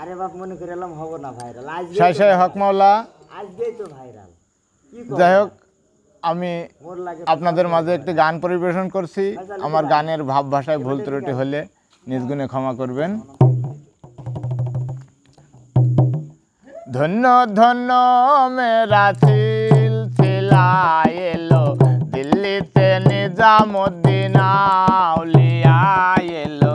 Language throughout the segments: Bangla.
আরে বাপ মনে করে এলাম হব না ভাইরাল আজকে সাই সাই হক মাওলা। আজকেই তো ভাইরাল যাই হোক আমি আপনাদের মাঝে একটি গান পরিবেশন করছি। আমার গানের ভাব ভাষায় ভুল ত্রুটি হলে নিজ গুণে ক্ষমা করবেন। ধন্য ধন্য মেরা ছিল ছিলা এলো। দিল্লিতে নিজামুদ্দিন আউলিয়া এলো।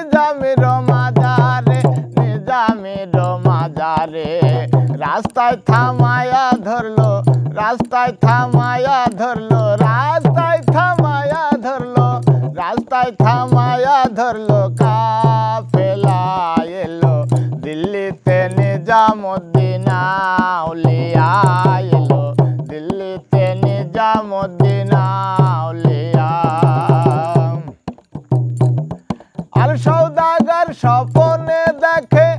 মাজারে রাস্তায় থামায়া ধরলো, রাস্তায় থামায়া ধরলো, রাস্তায় থামায়া ধরলো, রাস্তায় থামায়া ধরলো, কাফেলা এলো, দিল্লিতে নিজামুদ্দিন আউলিয়া এলো, দিল্লিতে নিজামুদ্দিন আউলিয়া আর সৌদাগর স্বপনে দেখে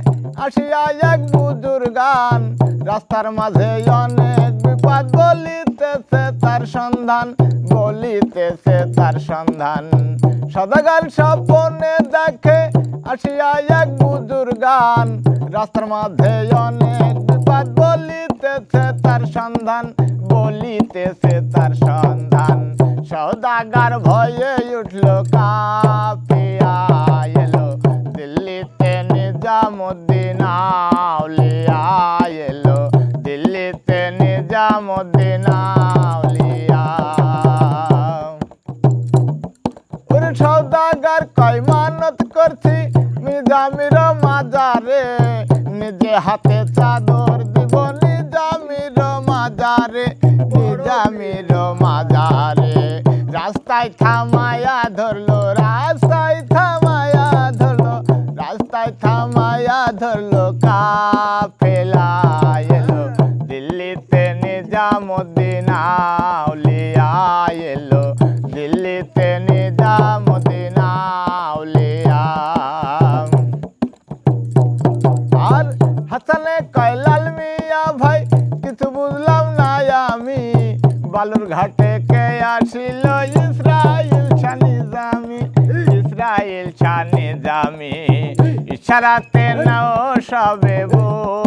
আসিয়া এক বুজুর্গান রাস্তার মাঝে অনেক বিপদ বলিতেছে তার সন্ধান, বলিতেছে তার সন্ধান। সদাগর স্বপনে দেখে আসিয়া এক বুজুর্গান রাস্তার মাঝে অনেক বিপদ বলিতেছে তার সন্ধান, বলিতেছে তার সন্ধান। সৌদাগার ভয়ে উঠল, কাপিয়া এলো। দিল্লিতে নিজামুদ্দিন আউলিয়া এলো দিল্লিতে নিজামুদ্দিন আউলিয়া ওরে সৌদাগার কয় মানত করছি নিজামির মাজারে? নিজে হাতে চাদর দিব নিজামির মাজারে নিজামির মাজারে। রাস্তায় থামায়া ধরলো, রাস্তায় ধরলো রাস্তায় থামায়া ধরলো, কাফেলা এলো। দিল্লিতে নিজামুদ্দিন আউলিয়া এলো। দিল্লিতে নিজামুদ্দিন আর হাসানে কয়লাল মিয়া ভাই, কিছু বুঝলাম না আমি। বালুর ঘাটে কে আসিল? ইসরায়েল ছানি জামি। ইসরায়েল ছানি জামি। ইশারাতে নাও সবে বোঝে